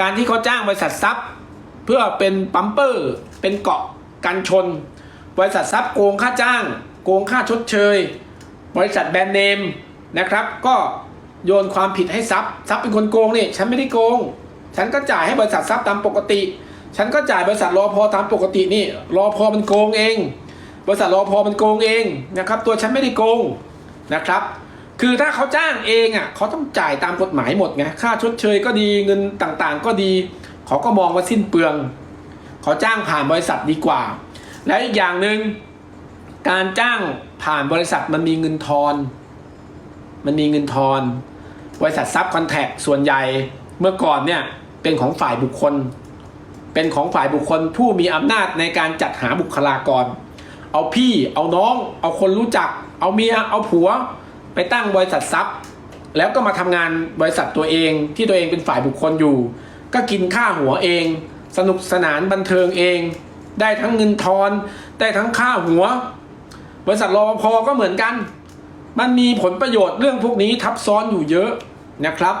การที่เขาจ้างบริษัททรัพย์เพื่อเป็นปั๊มเปอร์ เป็นเกาะกันชน บริษัททรัพย์โกงค่าจ้าง โกงค่าชดเชย บริษัทแบรนด์เนมนะครับ ก็โยนความผิดให้ทรัพย์ทรัพย์เป็นคนโกงนี่ฉันไม่ได้โกง ฉันก็จ่ายให้บริษัททรัพย์ตามปกติ ฉันก็จ่ายบริษัทรอพอตามปกตินี่รอพอมันโกงเอง บริษัทรอพอมันโกงเองนะครับ ตัวฉันไม่ได้โกงนะครับ คือถ้าเขาจ้างเองอะเขาต้องจ่ายตามกฎหมายหมดไงค่าชดเชยก็ดีเงินต่างๆ ก็ดีเขาก็มองว่าสิ้นเปลืองเขาจ้างผ่านบริษัทดีกว่า และอีกอย่างหนึ่งการจ้างผ่านบริษัทมันมีเงินทอน มันมีเงินทอน บริษัทซับคอนแทคส่วนใหญ่เมื่อก่อนเนี่ยเป็นของฝ่ายบุคคล เป็นของฝ่ายบุคคลผู้มีอำนาจในการจัดหาบุคลากร เอาพี่เอาน้อง เอาคนรู้จัก เอาเมีย เอาผัว ไปตั้งบริษัททรัพย์แล้วก็มาทำงานบริษัทตัวเองที่ตัวเองเป็นฝ่ายบุคคลอยู่ ก็กินค่าหัวเอง สนุกสนานบันเทิงเอง ได้ทั้งเงินทอน ได้ทั้งค่าหัว บริษัทรอพอก็เหมือนกัน มันมีผลประโยชน์เรื่องพวกนี้ทับซ้อนอยู่เยอะนะครับ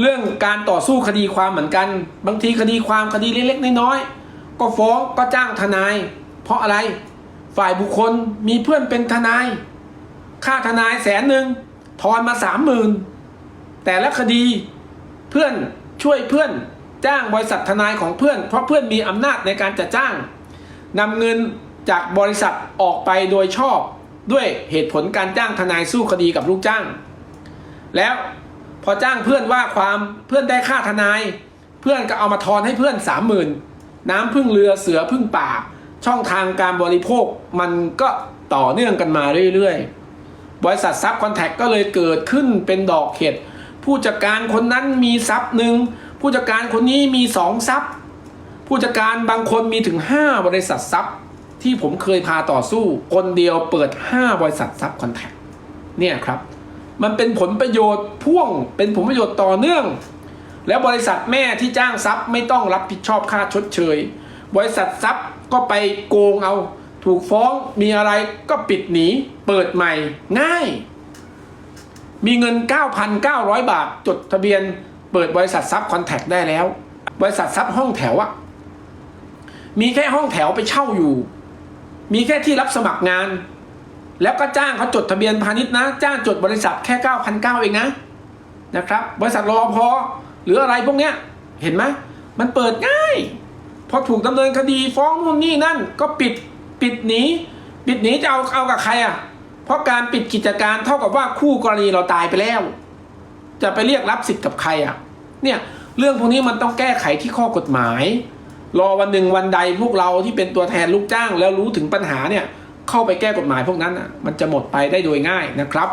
เรื่องการต่อสู้คดีความเหมือนกัน บางทีคดีความคดีเล็กๆน้อยๆก็ฟ้องก็จ้างทนาย เพราะอะไร ฝ่ายบุคคลมีเพื่อนเป็นทนาย ค่าทนายแสนหนึ่งทอนมาสามหมื่นแต่ละคดีเพื่อนช่วยเพื่อนจ้างบริษัททนายของเพื่อน เพราะเพื่อนมีอำนาจในการจะจ้างนำเงินจากบริษัทออกไปโดยชอบด้วยเหตุผลการจ้างทนายสู้คดีกับลูกจ้าง แล้วพอจ้างเพื่อนว่าความเพื่อนได้ค่าทนาย เพื่อนก็เอามาทอนให้เพื่อนสามหมื่นน้ำพึ่งเรือเสือพึ่งป่า ช่องทางการบริโภคมันก็ต่อเนื่องกันมาเรื่อยๆ บริษัทซับคอนแทคก็เลยเกิดขึ้นเป็นดอกเห็ดผู้จัดการคนนั้นมีทรัพย์หนึ่งผู้จัดการคนนี้มีสองทรัพย์ผู้จัดการบางคนมีถึง 5 บริษัททรัพย์ที่ผมเคยพาต่อสู้คนเดียวเปิด 5 บริษัททรัพย์คอนแทคเนี่ยครับ มันเป็นผลประโยชน์พ่วงเป็นผลประโยชน์ต่อเนื่อง แล้วบริษัทแม่ที่จ้างทรัพย์ไม่ต้องรับผิดชอบค่าชดเชย บริษัททรัพย์ก็ไปโกงเอา ถูกฟ้องมีอะไรก็ปิดหนี เปิดใหม่ง่าย มีเงิน 9,900 บาท จดทะเบียน เปิดบริษัททรัพย์คอนแทคได้แล้ว บริษัททรัพย์ห้องแถวอะมีแค่ห้องแถวไปเช่าอยู่ มีแค่ที่รับสมัครงาน แล้วก็จ้างเขาจดทะเบียนพาณิชย์นะ จ้างจดบริษัทแค่ 9,900 เองนะนะครับ บริษัทรอพอหรืออะไรพวกเนี้ยเห็นไหมมันเปิดง่าย พอถูกดำเนินคดีฟ้องนู่นนี่นั่นก็ปิด ปิดหนีปิดหนีจะเอาเอากับใครอะ เพราะการปิดกิจการเท่ากับว่าคู่กรณีเราตายไปแล้ว จะไปเรียกรับสิทธิ์กับใครอะ เนี่ยเรื่องพวกนี้มันต้องแก้ไขที่ข้อกฎหมาย รอวันหนึ่งวันใดพวกเราที่เป็นตัวแทนลูกจ้างแล้วรู้ถึงปัญหาเนี่ยเข้าไปแก้กฎหมายพวกนั้นอะมันจะหมดไปได้โดยง่ายนะครับ